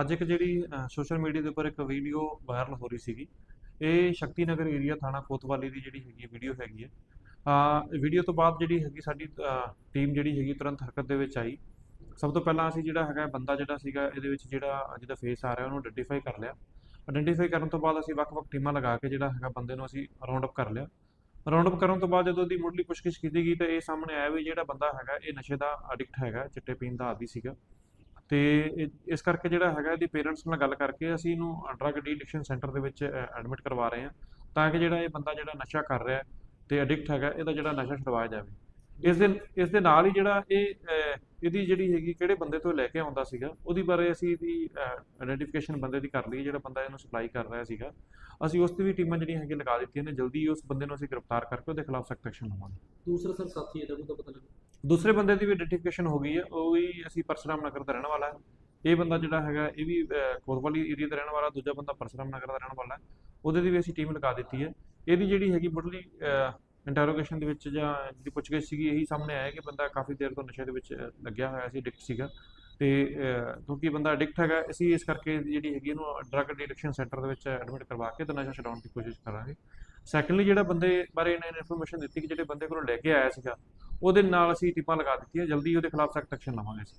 ਅੱਜ ਇੱਕ ਜਿਹੜੀ ਸੋਸ਼ਲ ਮੀਡੀਆ ਦੇ ਉੱਪਰ ਇੱਕ ਵੀਡੀਓ ਵਾਇਰਲ ਹੋ ਰਹੀ ਸੀਗੀ। ਇਹ ਸ਼ਕਤੀ ਨਗਰ ਏਰੀਆ ਥਾਣਾ ਕੋਤਵਾਲੀ ਦੀ ਜਿਹੜੀ ਹੈਗੀ ਵੀਡੀਓ ਹੈਗੀ ਹੈ। ਆ ਵੀਡੀਓ ਤੋਂ ਬਾਅਦ ਜਿਹੜੀ ਹੈਗੀ ਸਾਡੀ ਟੀਮ ਜਿਹੜੀ ਹੈਗੀ ਤੁਰੰਤ ਹਰਕਤ ਦੇ ਵਿੱਚ ਆਈ। ਸਭ ਤੋਂ ਪਹਿਲਾਂ ਅਸੀਂ ਜਿਹੜਾ ਹੈਗਾ ਬੰਦਾ ਜਿਹੜਾ ਸੀਗਾ, ਇਹਦੇ ਵਿੱਚ ਜਿਹੜਾ ਜਿਹਦਾ ਫੇਸ ਆ ਰਿਹਾ, ਉਹਨੂੰ ਆਇਡੈਂਟੀਫਾਈ ਕਰ ਲਿਆ। ਆਇਡੈਂਟੀਫਾਈ ਕਰਨ ਤੋਂ ਬਾਅਦ ਅਸੀਂ ਵੱਖ-ਵੱਖ ਟੀਮਾਂ ਲਗਾ ਕੇ ਜਿਹੜਾ ਹੈਗਾ ਬੰਦੇ ਨੂੰ ਅਸੀਂ ਰਾਉਂਡ ਅਪ ਕਰ ਲਿਆ। ਰਾਉਂਡ ਅਪ ਕਰਨ ਤੋਂ ਬਾਅਦ ਜਦੋਂ ਦੀ ਮੁੱਢਲੀ ਪੁੱਛਗਿੱਛ ਕੀਤੀ ਗਈ ਤਾਂ ਇਹ ਸਾਹਮਣੇ ਆਇਆ ਵੀ ਜਿਹੜਾ ਬੰਦਾ ਹੈਗਾ, ਇਹ ਨਸ਼ੇ ਦਾ ਐਡਿਕਟ ਹੈਗਾ, ਚਿੱਟੇ ਪੀਣ ਦਾ ਆਦੀ ਸੀਗਾ। ਤੇ ਇਹ- ਇਸ ਕਰਕੇ ਜਿਹੜਾ ਹੈਗਾ ਇਹਦੀ ਪੇਰੈਂਟਸ ਨਾਲ ਗੱਲ ਕਰਕੇ ਅਸੀਂ ਇਹਨੂੰ ਡਰੱਗ ਡੀਡਿਕਸ਼ਨ ਸੈਂਟਰ ਦੇ ਵਿੱਚ ਐਡਮਿਟ ਕਰਵਾ ਰਹੇ ਹਾਂ, ਤਾਂ ਕਿ ਜਿਹੜਾ ਇਹ ਬੰਦਾ ਜਿਹੜਾ ਨਸ਼ਾ ਕਰ ਰਿਹਾ ਹੈ ਤੇ ਐਡਿਕਟ ਹੈਗਾ, ਇਹਦਾ ਜਿਹੜਾ ਨਸ਼ਾ ਛੁਡਵਾਇਆ ਜਾਵੇ। ਇਸ ਦੇ ਇਸ ਦੇ ਨਾਲ ਹੀ ਜਿਹੜਾ ਇਹ ਇਹਦੀ ਜਿਹੜੀ ਹੈਗੀ ਕਿਹੜੇ ਬੰਦੇ ਤੋਂ ਲੈ ਕੇ ਆਉਂਦਾ ਸੀਗਾ, ਉਹਦੀ ਬਾਰੇ ਅਸੀਂ ਇਹਦੀ ਆਇਡੈਂਟੀਫਿਕੇਸ਼ਨ ਬੰਦੇ ਦੀ ਕਰ ਲਈ ਜਿਹੜਾ ਬੰਦਾ ਇਹਨੂੰ ਸਪਲਾਈ ਕਰ ਰਿਹਾ ਸੀਗਾ। ਅਸੀਂ ਉਸ ਤੇ ਵੀ ਟੀਮਾਂ ਜਿਹੜੀਆਂ ਹੈਗੀਆਂ ਲਗਾ ਦਿੱਤੀਆਂ ਨੇ, ਜਲਦੀ ਉਸ ਬੰਦੇ ਨੂੰ ਅਸੀਂ ਗ੍ਰਿਫਤਾਰ ਕਰਕੇ ਉਹਦੇ ਖਿਲਾਫ ਸਖਤ ਐਕਸ਼ਨ ਲਵਾਂਗੇ। ਦੂਸਰਾ ਸਰ, ਸਾਥੀ ਇਹਦਾ ਕੋਈ ਪਤਾ ਲੱਗਾ ਦੂਸਰੇ ਬੰਦੇ ਦੀ ਵੀ ਆਇਡੈਂਟੀਫਿਕੇਸ਼ਨ ਹੋ ਗਈ ਹੈ, ਉਹ ਵੀ ਅਸੀਂ ਪਰਸਰਾਮ ਨਗਰ ਦਾ ਰਹਿਣ ਵਾਲਾ ਹੈ। ਇਹ ਬੰਦਾ ਜਿਹੜਾ ਹੈਗਾ, ਇਹ ਵੀ ਕੋਤਵਾਲੀ ਏਰੀਆ ਦਾ ਰਹਿਣ ਵਾਲਾ, ਦੂਜਾ ਬੰਦਾ ਪਰਸਰਾਮ ਨਗਰ ਦਾ ਰਹਿਣ ਵਾਲਾ ਹੈ। ਉਹਦੇ ਦੀ ਵੀ ਅਸੀਂ ਟੀਮ ਲਗਾ ਦਿੱਤੀ ਹੈ। ਇਹਦੀ ਜਿਹੜੀ ਹੈਗੀ ਮੁੱਢਲੀ ਇੰਟਰੋਗੇਸ਼ਨ ਦੇ ਵਿੱਚ ਜਾਂ ਜਿਹੜੀ ਪੁੱਛਗਿੱਛ ਸੀਗੀ, ਇਹੀ ਸਾਹਮਣੇ ਆਇਆ ਕਿ ਬੰਦਾ ਕਾਫੀ ਦੇਰ ਤੋਂ ਨਸ਼ੇ ਦੇ ਵਿੱਚ ਲੱਗਿਆ ਹੋਇਆ ਸੀ ਐਡਿਕਟ ਸੀਗਾ। ਤੇ ਕਿਉਂਕਿ ਬੰਦਾ ਐਡਿਕਟ ਹੈਗਾ, ਅਸੀਂ ਇਸ ਕਰਕੇ ਜਿਹੜੀ ਹੈਗੀ ਇਹਨੂੰ ਡਰੱਗ ਡਿਡਕਸ਼ਨ ਸੈਂਟਰ ਦੇ ਵਿੱਚ ਐਡਮਿਟ ਕਰਵਾ ਕੇ ਤੇ ਨਸ਼ਾ ਛਡਾਉਣ ਦੀ ਕੋਸ਼ਿਸ਼ ਕਰਾਂਗੇ। ਸੈਕੰਡਲੀ ਜਿਹੜਾ ਬੰਦੇ ਬਾਰੇ ਇਹਨਾਂ ਇਨਫੋਰਮੇਸ਼ਨ ਦਿੱਤੀ ਕਿ ਜਿਹੜੇ ਬੰਦੇ ਕੋਲੋਂ ਲੈ ਕੇ ਆਇਆ ਸੀਗਾ ਉਹਦੇ ਨਾਲ ਅਸੀਂ ਟਿੱਪਾਂ ਲਗਾ ਦਿੱਤੀਆਂ ਜਲਦੀ ਉਹਦੇ ਖਿਲਾਫ ਸਖਤ ਐਕਸ਼ਨ ਲਵਾਂਗੇ ਅਸੀਂ।